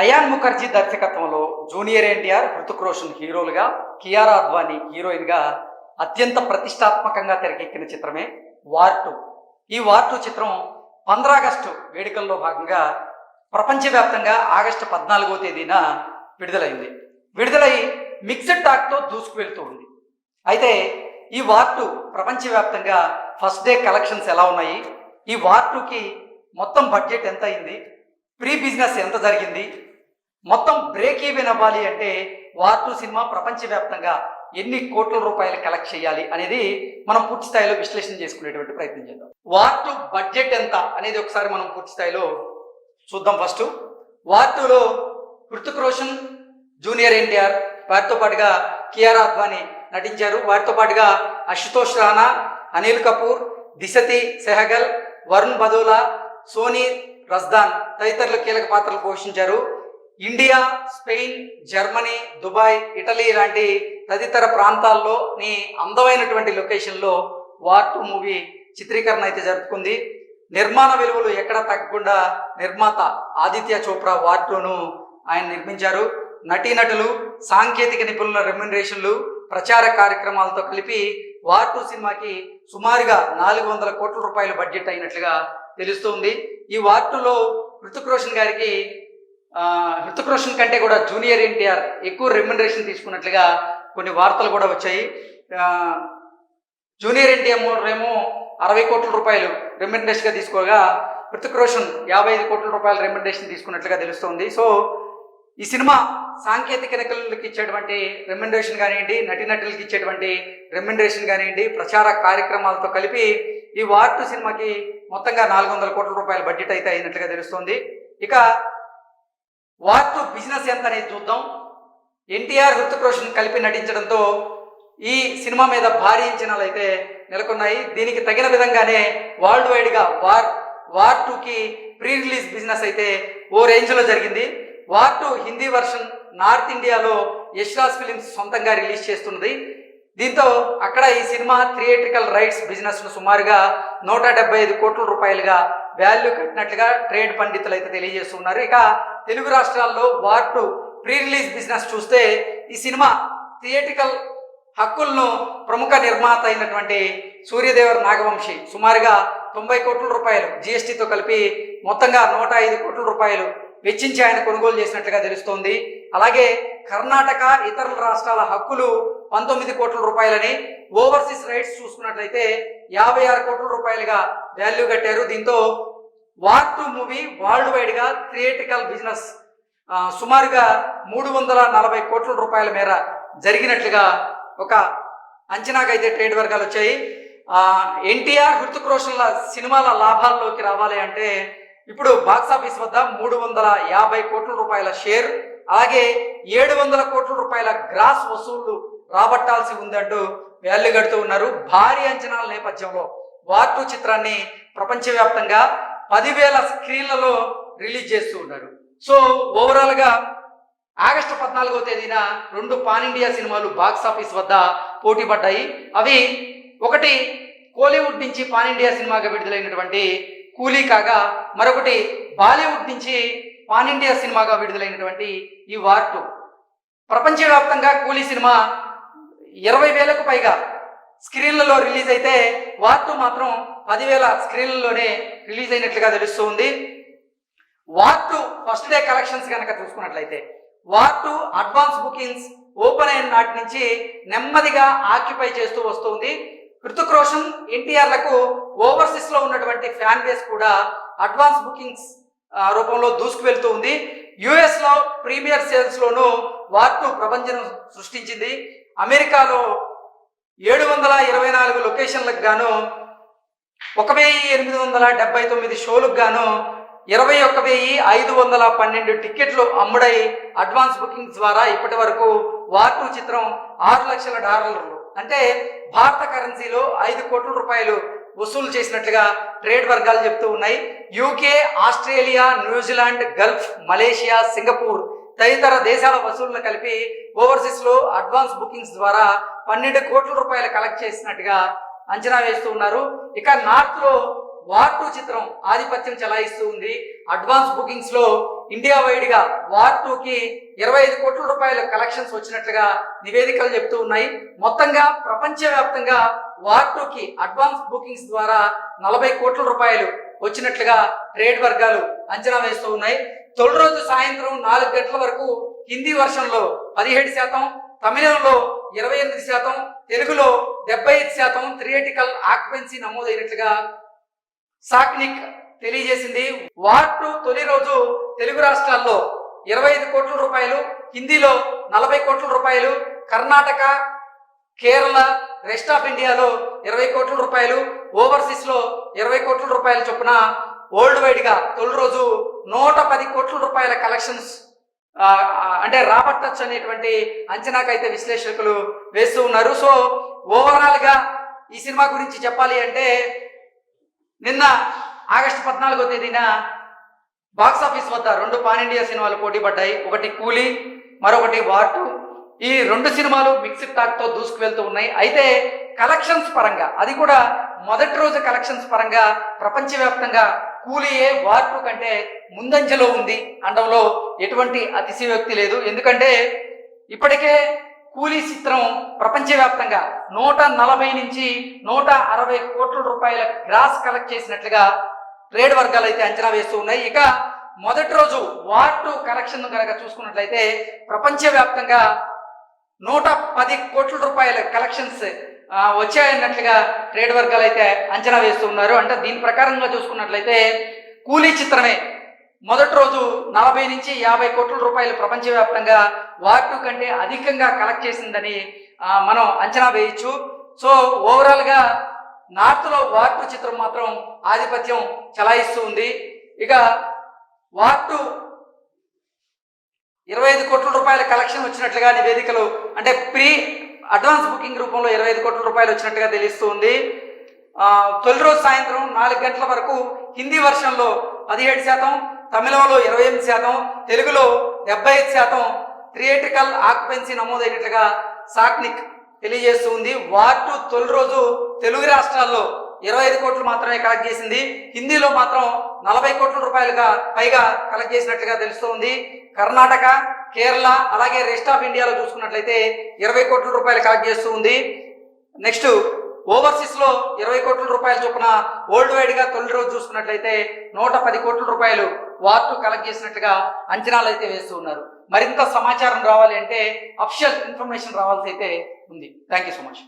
Ion Mukherjee దర్శకత్వంలో junior NTR Hrithik Roshan హీరోలుగా కియారా అద్వానీ హీరోయిన్గా అత్యంత ప్రతిష్టాత్మకంగా తెరకెక్కిన చిత్రమే వార్ టూ. ఈ వార్ టూ చిత్రం పంద్రాగస్టు వేడుకల్లో భాగంగా ప్రపంచవ్యాప్తంగా ఆగస్టు పద్నాలుగో తేదీన విడుదలైంది. విడుదలై మిక్స్డ్ టాక్తో దూసుకువెళ్తూ ఉంది. అయితే ఈ వార్ టూ ప్రపంచవ్యాప్తంగా ఫస్ట్ డే కలెక్షన్స్ ఎలా ఉన్నాయి? ఈ వార్ టూకి మొత్తం బడ్జెట్ ఎంత అయింది ప్రీ బిజినెస్ ఎంత జరిగింది? మొత్తం బ్రేక్ ఈవెన్ అవ్వాలి అంటే వార్ టూ సినిమా ప్రపంచవ్యాప్తంగా ఎన్ని కోట్ల రూపాయలు కలెక్ట్ చేయాలి అనేది మనం పూర్తి స్థాయిలో విశ్లేషణ చేసుకునేటువంటి ప్రయత్నం చేద్దాం. వార్ టూ బడ్జెట్ ఎంత అనేది ఒకసారి మనం పూర్తి స్థాయిలో చూద్దాం ఫస్ట్ వార్ టూలో హృతిక్ రోషన్ జూనియర్ ఎన్టీఆర్ వారితో పాటుగా కిఆర్ అద్వానీ నటించారు. వారితో పాటుగా అశుతోష్ రాణా అనిల్ కపూర్ దిశతి సెహగల్ వరుణ్ బదోలా సోనీ రజ్దాన్ తదితరులు కీలక పాత్రలు పోషించారు. India Spain Germany Dubai Italy లాంటి తదితర ప్రాంతాల్లో నీ అందమైనటువంటి లొకేషన్లో వార్ టూ మూవీ చిత్రీకరణ అయితే జరుపుకుంది. నిర్మాణ విలువలు ఎక్కడ తగ్గకుండా నిర్మాత ఆదిత్య చోప్రా వార్ టూను ఆయన నిర్మించారు. నటీనటులు సాంకేతిక నిపుణుల రెమ్యునరేషన్లు ప్రచార కార్యక్రమాలతో కలిపి వార్ టూ సినిమాకి సుమారుగా నాలుగు వందల కోట్ల రూపాయల బడ్జెట్ అయినట్లుగా తెలుస్తుంది. ఈ వార్ టూలో రోషన్ గారికి హృతిక్ రోషన్ కంటే కూడా జూనియర్ ఎన్టీఆర్ ఎక్కువ రెమ్యునరేషన్ తీసుకున్నట్లుగా కొన్ని వార్తలు కూడా వచ్చాయి. జూనియర్ ఎన్టీఆర్ ఏమో అరవై కోట్ల రూపాయలు రెమ్యునరేషన్గా తీసుకోగా హృతిక్ రోషన్ యాభై ఐదు కోట్ల రూపాయల రెమ్యునరేషన్ తీసుకున్నట్లుగా తెలుస్తోంది. సో ఈ సినిమా సాంకేతిక నికలకి ఇచ్చేటువంటి రెమ్యునరేషన్ కానివ్వండి నటీనటులకు ఇచ్చేటువంటి రెమ్యునరేషన్ కానివ్వండి ప్రచార కార్యక్రమాలతో కలిపి ఈ వార్టు సినిమాకి మొత్తంగా నాలుగు వందల కోట్ల రూపాయల బడ్జెట్ అయితే అయినట్లుగా తెలుస్తోంది. ఇక వార్ టు బిజినెస్ ఎంత అనేది చూద్దాం. ఎన్టీఆర్ హృతిక్ రోషన్ కలిపి నటించడంతో ఈ సినిమా మీద భారీ అంచనాలు అయితే నెలకొన్నాయి. దీనికి తగిన విధంగానే వరల్డ్ వైడ్గా వార్ వార్ టూకి ప్రీ రిలీజ్ బిజినెస్ అయితే ఓ రేంజ్లో జరిగింది. War two Hindi version north ఇండియాలో యశ్రాజ్ ఫిలిమ్స్ సొంతంగా రిలీజ్ చేస్తున్నది. దీంతో అక్కడ ఈ సినిమా థియేట్రికల్ రైట్స్ బిజినెస్ను సుమారుగా నూట డెబ్బై ఐదు కోట్ల రూపాయలుగా వాల్యూ కట్టినట్లుగా ట్రేడ్ పండితులు అయితే తెలియజేస్తున్నారు. ఇక తెలుగు రాష్ట్రాల్లో War two pre release business చూస్తే ఈ సినిమా థియేటికల్ హక్కులను ప్రముఖ నిర్మాత అయినటువంటి సూర్యదేవర్ నాగవంశి సుమారుగా తొంభై కోట్ల రూపాయలు జిఎస్టీతో కలిపి మొత్తంగా నూట ఐదు కోట్ల రూపాయలు వెచ్చించి ఆయన కొనుగోలు చేసినట్లుగా తెలుస్తోంది. అలాగే కర్ణాటక ఇతర రాష్ట్రాల హక్కులు పంతొమ్మిది కోట్ల రూపాయలని ఓవర్సీస్ రైట్స్ చూసుకున్నట్లయితే యాభై ఆరు కోట్ల రూపాయలుగా వాల్యూ కట్టారు. దీంతో వార్ టూ మూవీ వరల్డ్ వైడ్గా థియేట్రికల్ బిజినెస్ సుమారుగా మూడు వందల నలభై కోట్ల రూపాయల మేర జరిగినట్లుగా ఒక అంచనాకైతే ట్రేడ్ వర్గాలు వచ్చాయి. ఎన్టీఆర్ హృతిక్ రోషన్ల సినిమాల లాభాల్లోకి రావాలి అంటే ఇప్పుడు బాక్స్ ఆఫీస్ వద్ద మూడు వందల యాభై కోట్ల రూపాయల షేర్ అలాగే ఏడు వందల కోట్ల రూపాయల గ్రాస్ వసూళ్ళు రాబట్టాల్సి ఉందంటూ వాల్యూ కడుతూ ఉన్నారు. భారీ అంచనాల నేపథ్యంలో వార్ టూ చిత్రాన్ని ప్రపంచవ్యాప్తంగా పదివేల స్క్రీన్లలో రిలీజ్ చేస్తూ ఉన్నారు. సో ఓవరాల్గా ఆగస్టు పద్నాలుగో తేదీన రెండు పాన్ ఇండియా సినిమాలు బాక్స్ ఆఫీస్ వద్ద పోటీ పడ్డాయి. అవి ఒకటి కోలీవుడ్ నుంచి పాన్ ఇండియా సినిమాగా విడుదలైనటువంటి కూలీ కాగా మరొకటి బాలీవుడ్ నుంచి పాన్ ఇండియా సినిమాగా విడుదలైనటువంటి ఈ వార్ టూ. ప్రపంచవ్యాప్తంగా కూలీ సినిమా ఇరవై వేలకు పైగా స్క్రీన్లలో రిలీజ్ అయితే వార్ టూ మాత్రం పదివేల స్క్రీన్లలోనే రిలీజ్ అయినట్లుగా తెలుస్తుంది War two first day collections కనుక చూసుకున్నట్లయితే War two advance bookings open అయిన నాటి నుంచి నెమ్మదిగా ఆక్యుపై చేస్తూ వస్తుంది హృతిక్ రోషన్ ఎన్టీఆర్లకు ఓవర్సీస్లో ఉన్నటువంటి ఫ్యాన్ బేస్ కూడా అడ్వాన్స్ బుకింగ్స్ రూపంలో దూసుకువెళ్తూ ఉంది. యుఎస్లో ప్రీమియర్ సేల్స్లోనూ లోను ప్రపంచం సృష్టించింది. అమెరికాలో ఏడు వందల ఇరవై నాలుగు లొకేషన్లకు గాను ఒక వెయ్యి ఎనిమిది వందల డెబ్బై తొమ్మిది షోలకు గాను ఇరవై ఒక్క వెయ్యి ఐదు వందల పన్నెండు టికెట్లు అమ్ముడై అడ్వాన్స్ బుకింగ్ ద్వారా ఇప్పటి వరకు వార్ చిత్రం ఆరు లక్షల డాలర్లు. అంటే భారత కరెన్సీలో ఐదు కోట్ల రూపాయలు వసూలు చేసినట్లుగా ట్రేడ్ వర్గాలు చెప్తూ ఉన్నాయి. UK Australia New Zealand Gulf Malaysia Singapore తదితర దేశాల వసూళ్ళను కలిపి ఓవర్సీస్లో అడ్వాన్స్ బుకింగ్స్ ద్వారా పన్నెండు కోట్ల రూపాయలు కలెక్ట్ చేసినట్టుగా అంచనా వేస్తూ ఉన్నారు. ఇక నార్త్లో వార్ టూ చిత్రం ఆధిపత్యం చెలాయిస్తూ ఉంది. అడ్వాన్స్ బుకింగ్స్లో ఇండియా వైడ్గా వార్ టూకి ఇరవై ఐదు కోట్ల రూపాయల కలెక్షన్స్ వచ్చినట్లుగా నివేదికలు చెప్తూ ఉన్నాయి. మొత్తంగా ప్రపంచవ్యాప్తంగా వార్ టూకి అడ్వాన్స్ బుకింగ్స్ ద్వారా నలభై కోట్ల రూపాయలు వచ్చినట్లుగా ట్రేడ్ వర్గాలు అంచనా వేస్తూ ఉన్నాయి. తొలి రోజు సాయంత్రం నాలుగు గంటల వరకు హిందీ వర్షన్లో పదిహేడు శాతం తమిళంలో ఇరవై ఎనిమిది శాతం తెలుగులో డెబ్బై ఐదు శాతం థియేటికల్ ఆక్యుపెన్సీ నమోదైనట్లుగా సాక్నిక్ తెలియజేసింది. వార్ టూ తొలి రోజు తెలుగు రాష్ట్రాల్లో ఇరవై ఐదు కోట్ల రూపాయలు హిందీలో నలభై కోట్ల రూపాయలు కర్ణాటక కేరళ రెస్ట్ ఆఫ్ ఇండియాలో ఇరవై కోట్ల రూపాయలు ఓవర్సీస్లో ఇరవై కోట్ల రూపాయల చొప్పున వరల్డ్ వైడ్గా తొలి రోజు నూట పది కోట్ల రూపాయల కలెక్షన్స్ అంటే రాబట్టచ్చు అనేటువంటి అంచనాకైతే విశ్లేషకులు వేస్తూ ఉన్నారు. సో ఓవరాల్గా ఈ సినిమా గురించి చెప్పాలి అంటే నిన్న ఆగస్టు పద్నాలుగో తేదీన బాక్స్ ఆఫీస్ వద్ద రెండు పాన్ ఇండియా సినిమాలు పోటీ పడ్డాయి. ఒకటి కూలీ మరొకటి వాటు ఈ రెండు సినిమాలు మిక్స్డ్ టాక్తో దూసుకు వెళ్తూ ఉన్నాయి. అయితే కలెక్షన్స్ పరంగా అది కూడా మొదటి రోజు కలెక్షన్స్ పరంగా ప్రపంచవ్యాప్తంగా కూలీయే వార్ టూ కంటే ముందంజలో ఉంది. అనడంలో ఎటువంటి అతిశయోక్తి లేదు. ఎందుకంటే ఇప్పటికే కూలీ చిత్రం ప్రపంచవ్యాప్తంగా నూట నలభై నుంచి నూట అరవై కోట్ల రూపాయల గ్రాస్ కలెక్ట్ చేసినట్లుగా ట్రేడ్ వర్గాలు అయితే అంచనా వేస్తూ ఉన్నాయి. ఇక మొదటి రోజు వార్ టు కలెక్షన్ కనుక చూసుకున్నట్లయితే ప్రపంచవ్యాప్తంగా నూట పది కోట్ల రూపాయల కలెక్షన్స్ వచ్చాయన్నట్లుగా ట్రేడ్ వర్గాలు అయితే అంచనా వేస్తూ ఉన్నారు. అంటే దీని ప్రకారంగా చూసుకున్నట్లయితే కూలీ చిత్రమే. మొదటి రోజు నలభై నుంచి యాభై కోట్ల రూపాయలు ప్రపంచవ్యాప్తంగా వార్ కంటే అధికంగా కలెక్ట్ చేసిందని మనం అంచనా వేయచ్చు. సో ఓవరాల్గా నార్త్లో వార్టు చిత్రం మాత్రం ఆధిపత్యం చలాయిస్తూ ఉంది. ఇక వార్టు ఇరవై ఐదు కోట్ల రూపాయల కలెక్షన్ వచ్చినట్లుగా నివేదికలు అంటే ప్రీ అడ్వాన్స్ బుకింగ్ రూపంలో ఇరవై ఐదు కోట్ల రూపాయలు వచ్చినట్టుగా తెలుస్తూ ఉంది. తొలి రోజు సాయంత్రం నాలుగు గంటల వరకు హిందీ వర్షన్లో పదిహేడు శాతం తమిళంలో ఇరవై ఎనిమిది శాతం తెలుగులో డెబ్బై ఐదు శాతం థియేట్రికల్ ఆక్యుపెన్సీ నమోదైనట్లుగా సాక్నిక్ తెలియజేస్తూ ఉంది వార్టు తొలి రోజు తెలుగు రాష్ట్రాల్లో ఇరవై ఐదు కోట్లు మాత్రమే కలెక్ట్ చేసింది. హిందీలో మాత్రం నలభై కోట్ల రూపాయలుగా పైగా కలెక్ట్ చేసినట్లుగా తెలుస్తోంది. కర్ణాటక కేరళ అలాగే రెస్ట్ ఆఫ్ ఇండియాలో చూసుకున్నట్లయితే ఇరవై కోట్ల రూపాయలు కలెక్ట్ చేస్తూ ఉంది నెక్స్ట్ ఓవర్సీస్లో ఇరవై కోట్ల రూపాయల చొప్పున వరల్డ్ వైడ్గా తొలి రోజు చూసుకున్నట్లయితే నూట పది కోట్ల రూపాయలు వార్టు కలెక్ట్ చేసినట్లుగా అంచనాలు అయితే వేస్తూ ఉన్నారు. మరింత సమాచారం రావాలి అంటే అఫిషియల్ ఇన్ఫర్మేషన్ రావాల్సి అయితే ఉంది. Thank you so much